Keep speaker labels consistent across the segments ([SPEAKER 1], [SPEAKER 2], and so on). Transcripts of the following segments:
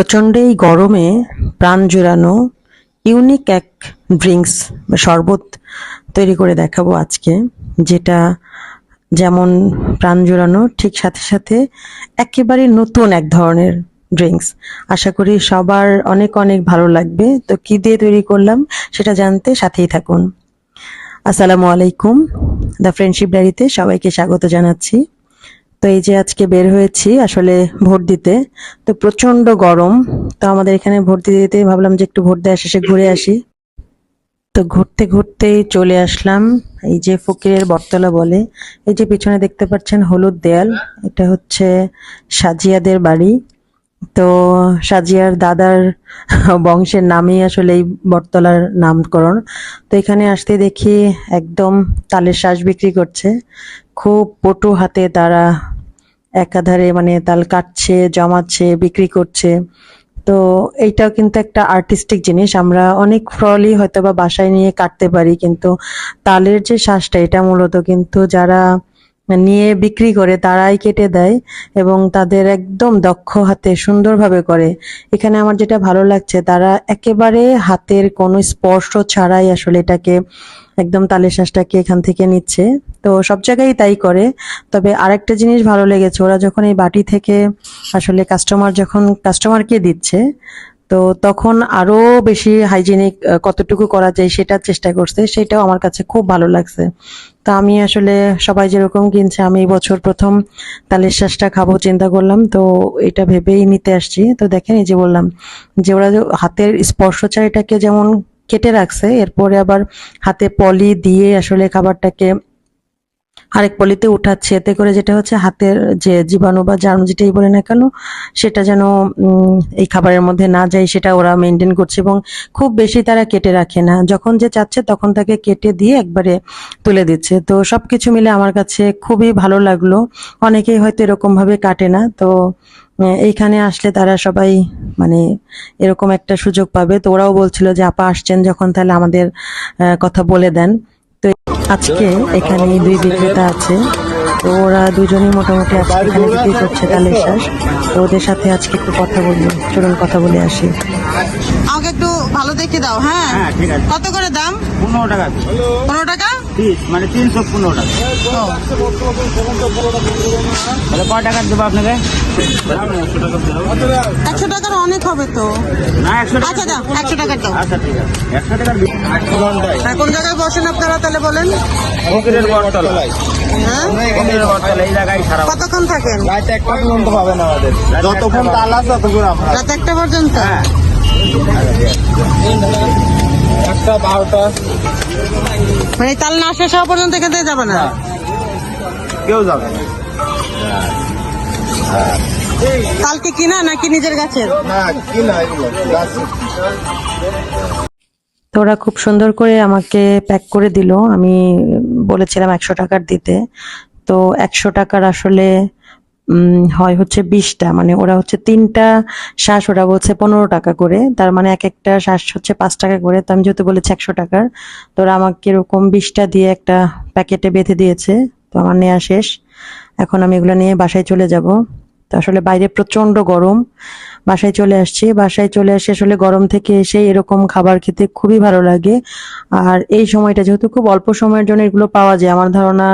[SPEAKER 1] প্রচণ্ড এই গরমে প্রাণ জুড়ানো ইউনিক এক ড্রিঙ্কস বা শরবত তৈরি করে দেখাবো আজকে, যেটা যেমন প্রাণ জুড়ানো ঠিক সাথে সাথে একেবারে নতুন এক ধরনের ড্রিঙ্কস আশা করি সবার অনেক অনেক ভালো লাগবে। তো কি দিয়ে তৈরি করলাম সেটা জানতে সাথেই থাকুন। আসসালামু আলাইকুম। দ্য ফ্রেন্ডশিপ ডায়েরিতে সবাইকে স্বাগত জানাচ্ছি। তো এই যে আজকে বের হয়েছি আসলে ভোট দিতে, তো প্রচণ্ড গরম, তো আমাদের এখানে ভোট দিতে দিতে ভাবলাম যে একটু ভোট দেওয়া শেষে ঘুরে আসি। তো ঘুরতে ঘুরতে চলে আসলাম, এই যে ফকিরের বটতলা বলে, এই যে পিছনে দেখতে পাচ্ছেন হলুদ দেয়াল, এটা হচ্ছে সাজিয়াদের বাড়ি। তো সাজিয়ার দাদার বংশের নামেই আসলে এই বটতলার নামকরণ। তো এখানে আসতে দেখি একদম তালের শ্বাস বিক্রি করছে। খুব পটু হাতে তারা একাধারে মানে তাল কাটছে, জমাচ্ছে, বিক্রি করছে। তো এইটাও কিন্তু একটা আর্টিস্টিক জিনিস। আমরা অনেক ফ্রলি হয়তো বা বাসায় নিয়ে কাটতে পারি, কিন্তু তালের যে শ্বাসটা, এটা মূলত কিন্তু যারা নিয়ে বিক্রি করে, তারাই কেটে দেয় এবং তাদের একদম দক্ষ হাতে সুন্দরভাবে করে। এখানে আমার যেটা ভালো লাগছে, তারা একেবারে হাতের কোনো স্পর্শ ছাড়াই আসলে এটাকে একদম তালের শ্বাসটাকে এখান থেকে নিচ্ছে। তো সব জায়গায় তাই করে। তবে আরেকটা জিনিস ভালো লেগেছে, ওরা যখন এই বাটি থেকে আসলে কাস্টমার যখন কাস্টমারকে দিচ্ছে তো তখন আরও বেশি হাইজিনিক কতটুকু করা যায় সেটার চেষ্টা করছে, সেটাও আমার কাছে খুব ভালো লাগছে। তা আমি আসলে সবাই যেরকম কিনছে, আমি বছর প্রথম তালের শ্বাসটা খাব চিন্তা করলাম, তো এটা ভেবেই নিতে আসছি। তো দেখেন এই যে বললাম যে ওরা হাতের স্পর্শচার এটাকে যেমন কেটে রাখছে, এরপরে আবার হাতে পলি দিয়ে আসলে খাবারটাকে আরেক পলিতে উঠাচ্ছে। এতে করে যেটা হচ্ছে, হাতের যে জীবাণু বা জার্ম যেটাই বলে না কেন, সেটা যেন এই খাবারের মধ্যে না যায়, সেটা ওরা মেনটেন করছে এবং খুব বেশি তারা কেটে রাখে না। যখন যে চাচ্ছে, তখন তাকে কেটে দিয়ে একবারে তুলে দিচ্ছে। তো সব কিছু মিলে আমার কাছে খুবই ভালো লাগল। অনেকেই হয়তো এরকম ভাবে কাটে না। তো এইখানে আসলে তারা সবাই মানে এরকম একটা সুযোগ পাবে। তো ওরাও বলছিল যে, আপা আসছেন যখন, তাহলে আমাদের কথা বলে দেন। আজকে এখানে দুই বিক্রেতা আছে। তো ওরা দুজনই মোটামুটি আজকে এখানে বিক্রি করছে শ্বাস তো ওদের সাথে আজকে একটু কথা বলব চলুন কথা বলে আসি।
[SPEAKER 2] আমাকে একটু ভালো দেখে দাও হ্যাঁ?
[SPEAKER 3] হ্যাঁ ঠিক আছে।
[SPEAKER 2] কত করে দাম?
[SPEAKER 3] পনেরো টাকা
[SPEAKER 2] পনেরো টাকা?
[SPEAKER 3] মানে তিনশো পনেরো টাকা। তাহলে ক টাকা দেবো আপনাকে?
[SPEAKER 2] একশো টাকার অনেক হবে তো।
[SPEAKER 3] না একশো টাকা
[SPEAKER 2] আচ্ছা দাও একশো টাকার দাও।
[SPEAKER 3] আচ্ছা ঠিক আছে। একশো টাকার
[SPEAKER 2] হ্যাঁ, কোন জায়গায় বসেন আপনারা তাহলে বলেন? হ্যাঁ। কতক্ষণ থাকেন?
[SPEAKER 4] যতক্ষণ তালা ততক্ষণ
[SPEAKER 2] রাত একটা পর্যন্ত?
[SPEAKER 3] হ্যাঁ।
[SPEAKER 4] একটা বারোটা।
[SPEAKER 2] মানে তাল না শেষ হওয়া পর্যন্ত এখান থেকে যাবে না?
[SPEAKER 4] কেউ যাবে না।
[SPEAKER 2] তালকে কিনা নাকি নিজের গাছের?
[SPEAKER 4] না কি না এগুলো গাছ।
[SPEAKER 1] তো ওরা খুব সুন্দর করে আমাকে প্যাক করে দিল। আমি বলেছিলাম একশো টাকার দিতে। তো একশো টাকার আসলে হয় হচ্ছে বিশটা। মানে ওরা হচ্ছে তিনটা শ্বাস, ওরা বলছে পনেরো টাকা করে। তার মানে এক একটা শ্বাস হচ্ছে পাঁচ টাকা করে। তো আমি যেহেতু বলেছি একশো টাকার, তো ওরা আমাকে এরকম বিশটা দিয়ে একটা প্যাকেটে বেঁধে দিয়েছে। তো আমার নেওয়া শেষ। এখন আমি এগুলো নিয়ে বাসায় চলে যাব। তো আসলে বাইরে প্রচণ্ড গরম। বাসায় চলে আসছি। বাসায় চলে আসি আসলে গরম থেকে এসে এরকম খাবার খেতে খুবই ভালো লাগে। আর এই সময়টা যেহেতু খুব অল্প সময়ের জন্য এগুলো পাওয়া যায়, আমার ধারণা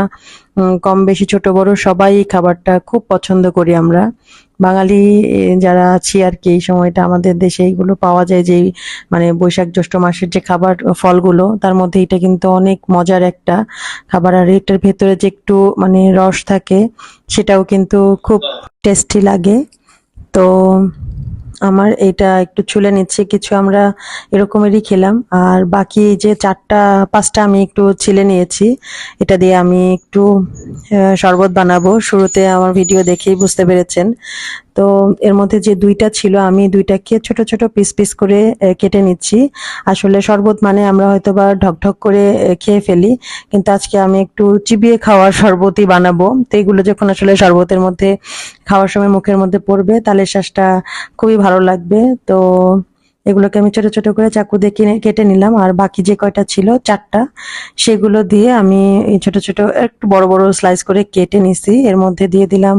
[SPEAKER 1] কম বেশি ছোট বড় সবাই খাবারটা খুব পছন্দ করি আমরা। বাঙালি যারা আছি আর কি এই সময়টা আমাদের দেশে এইগুলো পাওয়া যায় যে মানে বৈশাখ জ্যৈষ্ঠ মাসের যে খাবার ফলগুলো, তার মধ্যে এটা কিন্তু অনেক মজার একটা খাবার। আর এটার ভেতরে যে একটু মানে রস থাকে, সেটাও কিন্তু খুব টেস্টি লাগে। তো আমার এটা একটু ছুলে নিচ্ছে, কিছু আমরা এরকমেরই খেলাম। আর বাকি যে চারটা, পাঁচটা আমি একটু ছিলে নিয়েছি, এটা দিয়ে আমি একটু শরবত বানাবো। শুরুতে আমার ভিডিও দেখেই বুঝতে পেরেছেন। তো এর মধ্যে যে দুইটা ছিল, আমি দুইটাকে ছোট ছোট পিস পিস করে কেটে নিচ্ছি। আসলে শরবত মানে আমরা হয়তো বা ঢকঢক করে খেয়ে ফেলি। কিন্তু আজকে আমি একটু চিবিয়ে খাওয়ার শরবতই বানাবো। তো এগুলো যখন আসলে শরবতের মধ্যে, খাওয়ার সময় মুখের মধ্যে পড়বে তাহলে শ্বাসটা খুবই ভালো লাগবে। তো এগুলোকে আমি ছোট ছোট করে চাকু দিয়ে কেটে নিলাম। আর বাকি যে কয়টা ছিল, চারটা, সেগুলো দিয়ে আমি ছোট ছোট একটু বড় বড় স্লাইস করে কেটে নিছি। এর মধ্যে দিয়ে দিলাম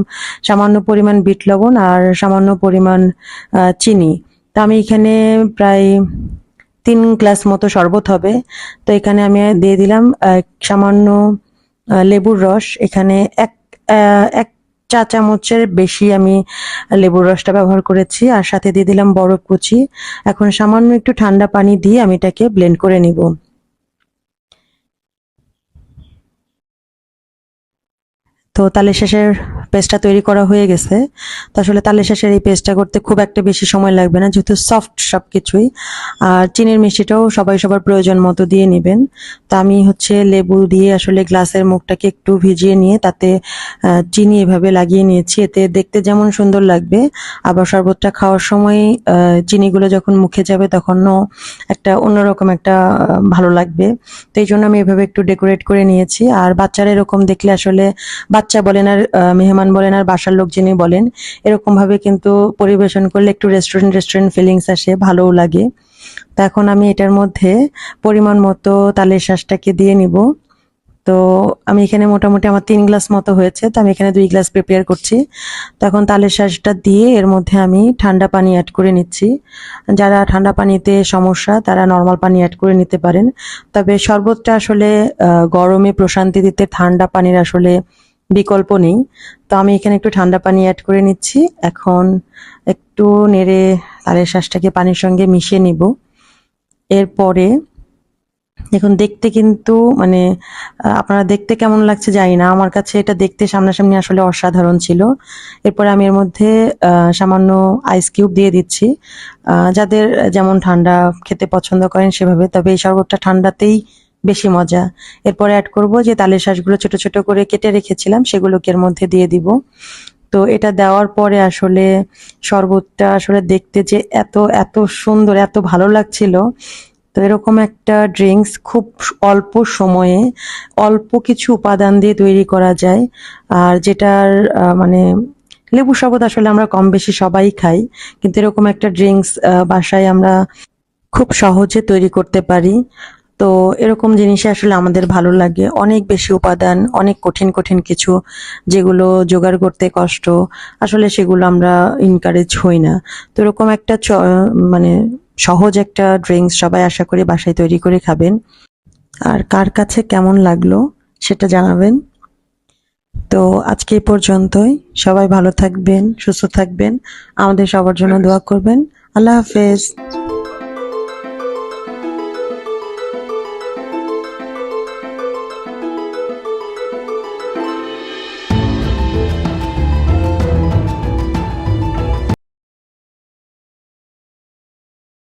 [SPEAKER 1] সামান্য পরিমাণ বিট লবণ আর সামান্য পরিমাণ চিনি। তা আমি এখানে প্রায় তিন গ্লাস মতো শরবত হবে। তো এখানে আমি দিয়ে দিলাম সামান্য লেবুর রস। এখানে এক এক চা চামচের বেশি আমি লেবুর রসটা ব্যবহার করেছি, আর সাথে দিয়ে দিলাম বরফ কুচি। এখন সামান্য একটু ঠান্ডা পানি দিয়ে আমি এটাকে ব্লেন্ড করে নিব। তো তাহলে শেষের পেস্টটা তৈরি করা হয়ে গেছে। তো আসলে তালের শেষের এই পেস্টটা করতে খুব একটা বেশি সময় লাগবে না যেহেতু সফট সব কিছুই আর চিনির মিষ্টিটাও সবাই সবার প্রয়োজন মতো দিয়ে নেবেন। তো আমি হচ্ছে লেবু দিয়ে আসলে গ্লাসের মুখটাকে একটু ভিজিয়ে নিয়ে তাতে চিনি এভাবে লাগিয়ে নিয়েছি। এতে দেখতে যেমন সুন্দর লাগবে। আবার শরবতটা খাওয়ার সময় চিনিগুলো যখন মুখে যাবে তখনও একটা অন্যরকম একটা ভালো লাগবে। তো এই জন্য আমি এভাবে একটু ডেকোরেট করে নিয়েছি। আর বাচ্চারা এরকম দেখলে আসলে বাচ্চা বলেন আর আহ, মেহমান বলেন আর বাসার লোক যিনি বলেন, এরকম ভাবে কিন্তু পরিবেশন করলে একটু রেস্টুরেন্ট রেস্টুরেন্ট ফিলিংস আসে, ভালোও লাগে। তো এখন আমি এটার মধ্যে পরিমাণ মতো তালের শ্বাসটাকে দিয়ে নিব। তো আমি এখানে মোটামুটি আমার তিন গ্লাস মতো হয়েছে, তো আমি এখানে দুই গ্লাস প্রিপেয়ার করছি। তখন তালের শ্বাসটা দিয়ে এর মধ্যে আমি ঠান্ডা পানি অ্যাড করে নিচ্ছি। যারা ঠান্ডা পানিতে সমস্যা, তারা নর্মাল পানি অ্যাড করে নিতে পারেন। তবে শরবতটা আসলে গরমে প্রশান্তি দিতে ঠান্ডা পানির আসলে বিকল্প নেই। তো আমি এখানে একটু ঠান্ডা পানি অ্যাড করে নিচ্ছি। এখন একটু নেড়ে তালের শ্বাসটাকে পানির সঙ্গে মিশিয়ে নিব। এরপরে এখন দেখতে কিন্তু মানে আপনারা দেখতে কেমন লাগছে জানি না। আমার কাছে এটা দেখতে সামনাসামনি আসলে অসাধারণ ছিল। এরপরে আমি এর মধ্যে সামান্য আইস কিউব দিয়ে দিচ্ছি। যাদের যেমন ঠান্ডা খেতে পছন্দ করেন সেভাবে, তবে এই শরবতটা ঠান্ডাতেই বেশি মজা। এরপরে অ্যাড করব যে তালের শাঁসগুলো ছোট ছোট করে কেটে রেখেছিলাম সেগুলোকে এর মধ্যে দিয়ে দিব। তো এটা দেওয়ার পরে আসলে শরবতটা আসলে দেখতে যে এত এত সুন্দর, এত ভালো লাগছিল। তো এরকম একটা ড্রিঙ্কস খুব অল্প সময়ে অল্প কিছু উপাদান দিয়ে তৈরি করা যায়। আর যেটার মানে লেবু শরবত আসলে আমরা কম বেশি সবাই খাই, কিন্তু এরকম একটা ড্রিঙ্কস বাসায় আমরা খুব সহজে তৈরি করতে পারি। তো এরকম জিনিসে আসলে আমাদের ভালো লাগে। অনেক বেশি উপাদান অনেক কঠিন কঠিন কিছু যেগুলো জোগাড় করতে কষ্ট আসলে সেগুলো আমরা ইনকারেজ হই না। তো এরকম একটা মানে সহজ একটা ড্রিঙ্কস সবাই আশা করি বাসায় তৈরি করে খাবেন। আর কার কাছে কেমন লাগল সেটা জানাবেন। তো আজকে এই পর্যন্তই। সবাই ভালো থাকবেন সুস্থ থাকবেন। আমাদের সবার জন্য দোয়া করবেন। আল্লাহ হাফেজ।